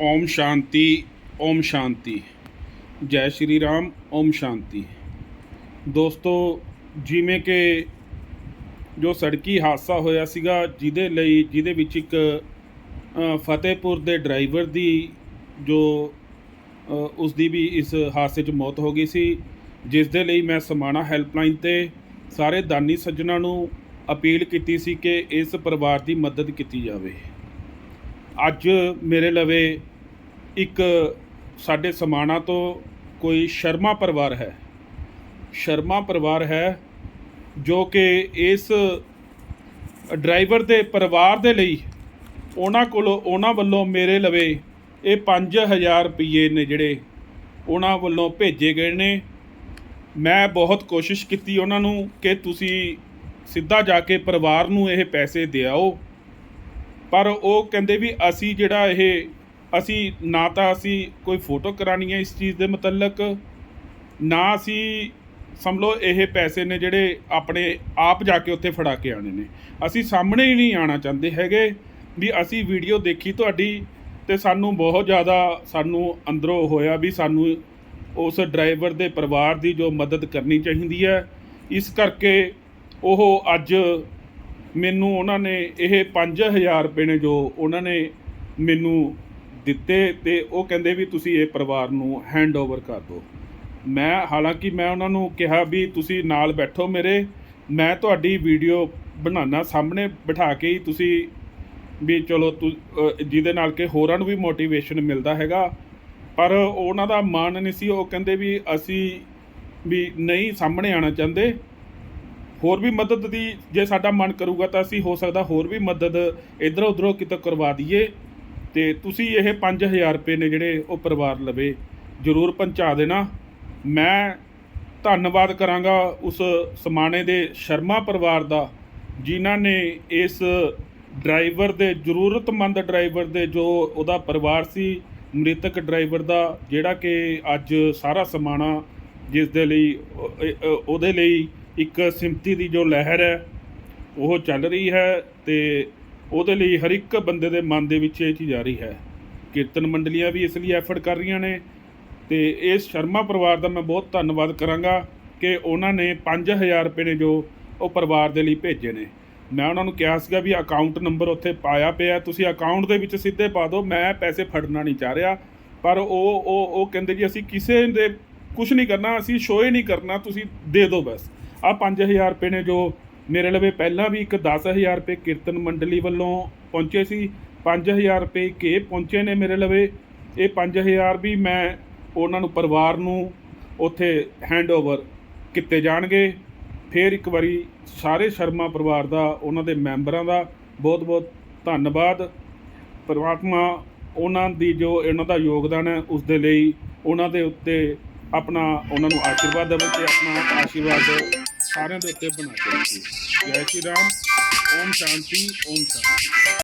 ਓਮ ਸ਼ਾਂਤੀ ਓਮ ਸ਼ਾਂਤੀ ਜੈ ਸ਼੍ਰੀ ਰਾਮ ਓਮ ਸ਼ਾਂਤੀ ਦੋਸਤੋ ਜਿਵੇਂ ਕਿ ਜੋ ਸੜਕੀ ਹਾਦਸਾ ਹੋਇਆ ਸੀਗਾ ਜਿਹਦੇ ਲਈ ਜਿਹਦੇ ਵਿੱਚ ਇੱਕ ਫਤਿਹਪੁਰ ਦੇ ਡਰਾਈਵਰ ਦੀ ਜੋ ਅ, ਉਸ ਦੀ ਵੀ ਇਸ ਹਾਦਸੇ 'ਚ ਮੌਤ ਹੋ ਗਈ ਸੀ ਜਿਸ ਦੇ ਲਈ ਮੈਂ ਸਮਾਣਾ ਹੈਲਪਲਾਈਨ ਤੇ ਸਾਰੇ ਦਾਨੀ ਸੱਜਣਾ ਨੂੰ ਅਪੀਲ ਕੀਤੀ ਸੀ ਕਿ ਇਸ ਪਰਿਵਾਰ ਦੀ ਮਦਦ ਕੀਤੀ ਜਾਵੇ ਅੱਜ ਮੇਰੇ ਲਵੇ ਇੱਕ ਸਾਡੇ ਸਮਾਣਾ ਤੋਂ ਕੋਈ ਸ਼ਰਮਾ ਪਰਿਵਾਰ ਹੈ। ਸ਼ਰਮਾ ਪਰਿਵਾਰ ਹੈ ਜੋ ਕਿ ਇਸ ਡਰਾਈਵਰ ਦੇ ਪਰਿਵਾਰ ਦੇ ਲਈ ਉਹਨਾਂ ਕੋਲੋਂ ਉਹਨਾਂ ਵੱਲੋਂ ਮੇਰੇ ਲਵੇ ਇਹ 5000 ਰੁਪਏ ਨੇ ਜਿਹੜੇ ਉਹਨਾਂ ਵੱਲੋਂ ਭੇਜੇ ਗਏ ਨੇ। ਮੈਂ ਬਹੁਤ ਕੋਸ਼ਿਸ਼ ਕੀਤੀ ਉਹਨਾਂ ਨੂੰ ਕਿ ਤੁਸੀਂ ਸਿੱਧਾ ਜਾ ਕੇ ਪਰਿਵਾਰ ਨੂੰ ਇਹ ਪੈਸੇ ਦਿਆਓ। ਪਰ ਉਹ ਕਹਿੰਦੇ ਵੀ ਅਸੀਂ ਜਿਹੜਾ ਇਹ, ਅਸੀਂ ਨਾ ਤਾਂ ਅਸੀਂ ਕੋਈ ਫੋਟੋ ਕਰਾਣੀ ਹੈ ਇਸ ਚੀਜ਼ ਦੇ ਮੁਤਲਕ, ਨਾ ਅਸੀਂ ਸਮਝ ਲਓ ਇਹ ਪੈਸੇ ਨੇ ਜਿਹੜੇ ਆਪਣੇ ਆਪ ਜਾ ਕੇ ਉੱਥੇ ਫੜਾ ਕੇ ਆਣੇ ਨੇ। ਅਸੀਂ ਸਾਹਮਣੇ ਹੀ ਨਹੀਂ ਆਣਾ ਚਾਹੁੰਦੇ ਹੈਗੇ ਵੀ ਅਸੀਂ ਵੀਡੀਓ ਦੇਖੀ ਤੁਹਾਡੀ ਤੇ ਸਾਨੂੰ ਬਹੁਤ ਜ਼ਿਆਦਾ ਸਾਨੂੰ ਅੰਦਰੋਂ ਹੋਇਆ ਵੀ ਸਾਨੂੰ ਉਸ ਡਰਾਈਵਰ ਦੇ ਪਰਿਵਾਰ ਦੀ ਜੋ ਮਦਦ ਕਰਨੀ ਚਾਹੀਦੀ ਹੈ। ਇਸ ਕਰਕੇ ਉਹ ਅੱਜ ਮੈਨੂੰ ਉਹਨਾਂ ਨੇ ਇਹ 5000 ਰੁਪਏ ਨੇ ਜੋ ਉਹਨਾਂ ਨੇ ਮੈਨੂੰ ਦਿੱਤੇ ਤੇ ਉਹ ਕਹਿੰਦੇ ਵੀ ਤੁਸੀਂ ਇਹ ਪਰਿਵਾਰ ਨੂੰ ਹੈਂਡਓਵਰ ਕਰ ਦਿਓ। ਮੈਂ ਹਾਲਾਂਕਿ ਮੈਂ ਉਹਨਾਂ ਨੂੰ ਕਿਹਾ ਵੀ ਤੁਸੀਂ ਨਾਲ ਬੈਠੋ ਮੇਰੇ, ਮੈਂ ਤੁਹਾਡੀ ਵੀਡੀਓ ਬਣਾਉਣਾ ਸਾਹਮਣੇ ਬਿਠਾ ਕੇ ਹੀ ਤੁਸੀਂ ਵੀ ਚਲੋ ਤੁ- ਜਿਹਦੇ ਨਾਲ ਕਿ ਹੋਰਾਂ ਨੂੰ ਵੀ ਮੋਟੀਵੇਸ਼ਨ ਮਿਲਦਾ ਹੈਗਾ। ਪਰ ਉਹਨਾਂ ਦਾ ਮਨ ਨਹੀਂ ਸੀ, ਉਹ ਕਹਿੰਦੇ ਵੀ ਅਸੀਂ ਵੀ ਨਹੀਂ ਸਾਹਮਣੇ ਆਣਾ ਚਾਹੁੰਦੇ। ਹੋਰ ਵੀ ਮਦਦ ਦੀ ਜੇ ਸਾਡਾ ਮਨ ਕਰੂਗਾ ਤਾਂ ਅਸੀਂ ਹੋ ਸਕਦਾ ਹੋਰ ਵੀ ਮਦਦ ਇਧਰੋਂ ਉਧਰੋਂ ਕਿਤੇ ਕਰਵਾ ਦਈਏ। ਤੇ ਤੁਸੀਂ ਇਹ 5000 ਰੁਪਏ ਨੇ ਜਿਹੜੇ ਉਹ ਪਰਿਵਾਰ ਲਵੇ, ਜ਼ਰੂਰ ਪਹੁੰਚਾ ਦੇਣਾ। ਮੈਂ ਧੰਨਵਾਦ ਕਰਾਂਗਾ ਉਸ ਸਮਾਣੇ ਦੇ ਸ਼ਰਮਾ ਪਰਿਵਾਰ ਦਾ, ਜਿਨ੍ਹਾਂ ਨੇ ਇਸ ਡਰਾਈਵਰ ਦੇ, ਜ਼ਰੂਰਤਮੰਦ ਡਰਾਈਵਰ ਦੇ ਜੋ ਉਹਦਾ ਪਰਿਵਾਰ ਸੀ, ਮ੍ਰਿਤਕ ਡਰਾਈਵਰ ਦਾ, ਜਿਹੜਾ ਕਿ ਅੱਜ ਸਾਰਾ ਸਮਾਣਾ ਜਿਸ ਦੇ ਲਈ ਉਹਦੇ ਲਈ ਇੱਕ ਸਿਮਤੀ ਦੀ ਜੋ ਲਹਿਰ ਹੈ, ਉਹ ਚੱਲ ਰਹੀ ਹੈ ਤੇ ਉਹਦੇ ਲਈ ਹਰ ਇੱਕ ਬੰਦੇ ਦੇ ਮਨ ਦੇ ਵਿੱਚ ਇਹ ਚੀਜ਼ ਆ ਰਹੀ ਹੈ। ਕੀਰਤਨ ਮੰਡਲੀਆਂ ਵੀ ਇਸ ਲਈ ਐਫਰਟ ਕਰ ਰਹੀਆਂ ਨੇ ਤੇ ਇਸ ਸ਼ਰਮਾ ਪਰਿਵਾਰ ਦਾ ਮੈਂ ਬਹੁਤ ਧੰਨਵਾਦ ਕਰਾਂਗਾ ਕਿ ਉਹਨਾਂ ਨੇ 5000 ਰੁਪਏ ਨੇ ਜੋ ਉਹ ਪਰਿਵਾਰ ਦੇ ਲਈ ਭੇਜੇ ਨੇ। ਮੈਂ ਉਹਨਾਂ ਨੂੰ ਕਿਹਾ ਸੀਗਾ ਵੀ ਅਕਾਊਂਟ ਨੰਬਰ ਉੱਥੇ ਪਾਇਆ ਪਿਆ, ਤੁਸੀਂ ਅਕਾਊਂਟ ਦੇ ਵਿੱਚ ਸਿੱਧੇ ਪਾ ਦਿਓ, ਮੈਂ ਪੈਸੇ ਫੜਨਾ ਨਹੀਂ ਚਾਹ ਰਿਹਾ। ਪਰ ਉਹ ਉਹ ਉਹ ਕਹਿੰਦੇ ਜੀ ਅਸੀਂ ਕਿਸੇ ਦੇ ਕੁਝ ਨਹੀਂ ਕਰਨਾ, ਅਸੀਂ ਸ਼ੋਅ ਹੀ ਨਹੀਂ ਕਰਨਾ, ਤੁਸੀਂ ਦੇ ਦਿਓ ਬਸ। ਆ 5000 ਰੁਪਏ ਨੇ ਜੋ ਮੇਰੇ ਲਵੇ ਪਹਿਲਾਂ ਵੀ ਇੱਕ 10000 ਰੁਪਏ ਕੀਰਤਨ ਮੰਡਲੀ ਵੱਲੋਂ ਪਹੁੰਚੇ ਸੀ। 5000 ਰੁਪਏ ਕੇ ਪਹੁੰਚੇ ਨੇ ਮੇਰੇ ਲਵੇ। ਇਹ 5000 ਵੀ ਮੈਂ ਉਹਨਾਂ ਨੂੰ ਪਰਿਵਾਰ ਨੂੰ ਉੱਥੇ ਹੈਂਡਓਵਰ ਕੀਤੇ ਜਾਣਗੇ। ਫਿਰ ਇੱਕ ਵਾਰੀ ਸਾਰੇ ਸ਼ਰਮਾ ਪਰਿਵਾਰ ਦਾ, ਉਹਨਾਂ ਦੇ ਮੈਂਬਰਾਂ ਦਾ ਬਹੁਤ ਬਹੁਤ ਧੰਨਵਾਦ। ਪਰਮਾਤਮਾ ਉਹਨਾਂ ਦੀ ਜੋ ਇਹਨਾਂ ਦਾ ਯੋਗਦਾਨ ਹੈ ਉਸ ਦੇ ਲਈ ਉਹਨਾਂ ਦੇ ਉੱਤੇ ਆਪਣਾ ਉਹਨਾਂ ਨੂੰ ਆਸ਼ੀਰਵਾਦ ਦੇਵੇ ਤੇ ਆਪਣਾ ਆਸ਼ੀਰਵਾਦ ਸਾਰਿਆਂ ਦੇ ਉੱਤੇ ਬਣਾ ਕੇ ਰੱਖੇ। ਜੈ ਸ਼੍ਰੀ ਰਾਮ, ਓਮ ਸ਼ਾਂਤੀ ਓਮ ਸ਼ਾਂਤੀ।